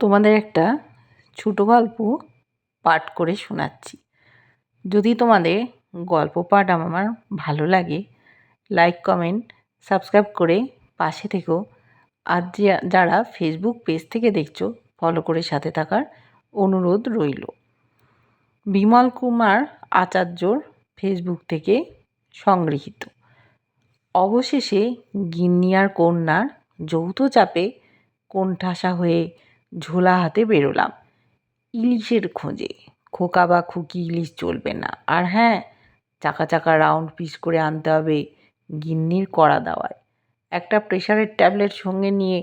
তোমাদের একটা ছোটো গল্প পাঠ করে শোনাচ্ছি। যদি তোমাদের গল্প পাঠ আমার ভালো লাগে লাইক কমেন্ট সাবস্ক্রাইব করে পাশে থেকো। আর যারা ফেসবুক পেজ থেকে দেখছ ফলো করে সাথে থাকার অনুরোধ রইল। বিমল কুমার আচার্যর ফেসবুক থেকে সংগৃহীত। অবশেষে গিন্নিয়ার কন্যার যৌথ চাপে কোণঠাসা হয়ে ঝোলা হাতে বেরোলাম। ইলিশের খোঁজে। খোকা বা খুকি ইলিশ চলবে না। আর হ্যাঁ চাকা চাকা রাউন্ড পিস করে আনতে হবে গিন্নির কড়া দাওয়ায়। একটা প্রেশারের ট্যাবলেট সঙ্গে নিয়ে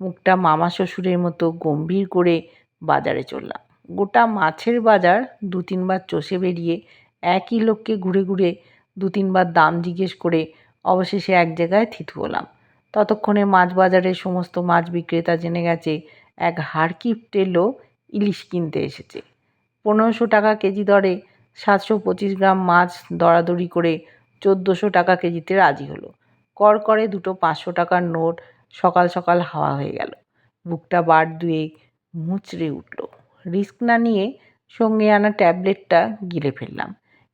মুখটা মামা শ্বশুরের মতো গম্ভীর করে বাজারে চললাম। গোটা মাছের বাজার দু তিনবার চষে বেরিয়ে একই লোককে ঘুরে ঘুরে দু তিনবার দাম জিজ্ঞেস করে অবশেষে এক জায়গায় থিতু হলাম। ততক্ষণে মাছ বাজারের সমস্ত মাছ বিক্রেতা জেনে গেছে এক হাড়কিপ্টে লোক ইলিশ কিনতে এসেছে। পনেরোশো টাকা কেজি দরে সাতশো পঁচিশ গ্রাম মাছ দরাদরি করে চোদ্দোশো টাকা কেজিতে রাজি হলো। কর করে দুটো পাঁচশো টাকার নোট সকাল সকাল হাওয়া হয়ে গেল। বুকটা বার দুয়ে মুচড়ে উঠল। রিস্ক না নিয়ে সঙ্গে আনা ট্যাবলেটটা গিলে ফেললাম।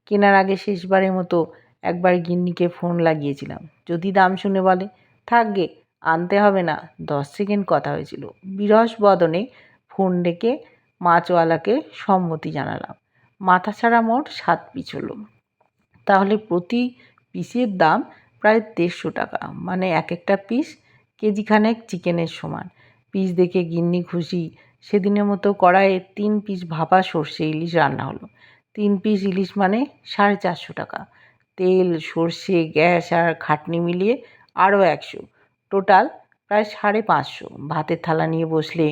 কেনার আগে শেষবারের মতো একবার গিন্নিকে ফোন লাগিয়েছিলাম। যদি দাম শুনে বলে থাকবে আনতে হবে না। দশ সেকেন্ড কথা হয়েছিল। বিরস বদনে ফোন ডেকে মাছওয়ালাকে সম্মতি জানালাম। মাথা ছাড়া মোট সাত পিস হলো। তাহলে প্রতি পিসের দাম প্রায় দেড়শো টাকা। মানে এক একটা পিস কেজিখানেক চিকেনের সমান। পিস দেখে গিন্নি খুশি। সেদিনের মতো কড়াইয়ে তিন পিস ভাপা সর্ষে ইলিশ রান্না হলো। তিন পিস ইলিশ মানে সাড়ে চারশো টাকা। তেল, সর্ষে, গ্যাস আর খাটনি মিলিয়ে আরও একশো। টোটাল প্রায় সাড়ে পাঁচশো। ভাতের থালা নিয়ে বসলে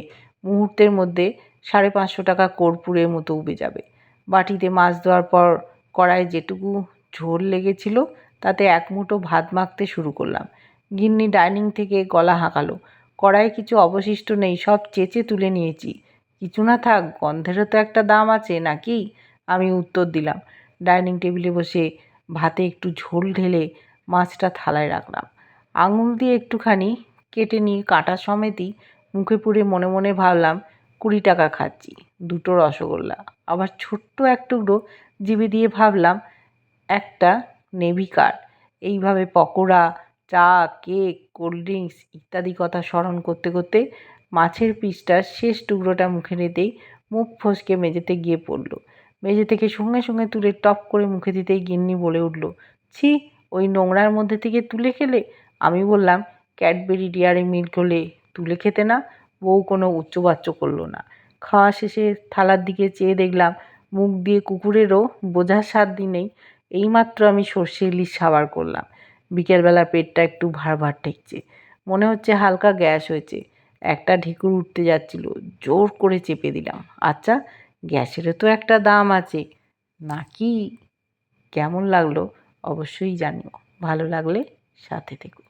মুহূর্তের মধ্যে সাড়ে পাঁচশো টাকা কর্পূরের মতো উবে যাবে। বাটিতে মাছ দেওয়ার পর কড়াইয়ে যেটুকু ঝোল লেগেছিল, তাতে এক মুঠো ভাত মাখতে শুরু করলাম। গিন্নি ডাইনিং থেকে গলা হাঁকালো। কড়াইয়ে কিছু অবশিষ্ট নেই, সব চেঁচে তুলে নিয়েছি। কিছু না থাক, গন্ধেরও তো একটা দাম আছে, নাকি? আমি উত্তর দিলাম। ডাইনিং টেবিলে বসে ভাতে একটু ঝোল ঢেলে মাছটা থালায় রাখলাম। আঙুল দিয়ে একটুখানি কেটে নিয়ে কাঁটা সমেতই মুখে পুরে মনে মনে ভাবলাম, কুড়ি টাকা খাচ্ছি, দুটো রসগোল্লা। আবার ছোট্ট এক টুকরো জিভে দিয়ে ভাবলাম, একটা নেভি কার্ড। এইভাবে পকোড়া, চা, কেক, কোল্ড ড্রিঙ্কস ইত্যাদি কথা স্মরণ করতে করতে মাছের পিসটার শেষ টুকরোটা মুখে নিতেই মুখ ফসকে মেঝেতে গিয়ে পড়ল। মেঝে থেকে সঙ্গে সঙ্গে তুলে টপ করে মুখে দিতেই গিন্নি বলে উঠল, ছি, ওই নোংরার মধ্যে থেকে তুলে খেলে আমি বললাম, ক্যাডবেরি ডিয়ারি মিল্ক হলে তুলে খেতে না, বউ কোনো উচ্চবাচ্য করল না। খাওয়া শেষে থালার দিকে চেয়ে দেখলাম, মুখ দিয়ে কুকুরেরও বোঝার সাত দিনেই এইমাত্র আমি সর্ষে ইলিশ সাবার করলাম। বিকেলবেলা পেটটা একটু ভার ভার ঠেকছে। মনে হচ্ছে হালকা গ্যাস হয়েছে। একটা ঢেকুর উঠতে যাচ্ছিল, জোর করে চেপে দিলাম। আচ্ছা গ্যাসেরও তো একটা দাম আছে। নাকি? কেমন লাগল? অবশ্যই জানিও। ভালো লাগলে সাথে থেকো।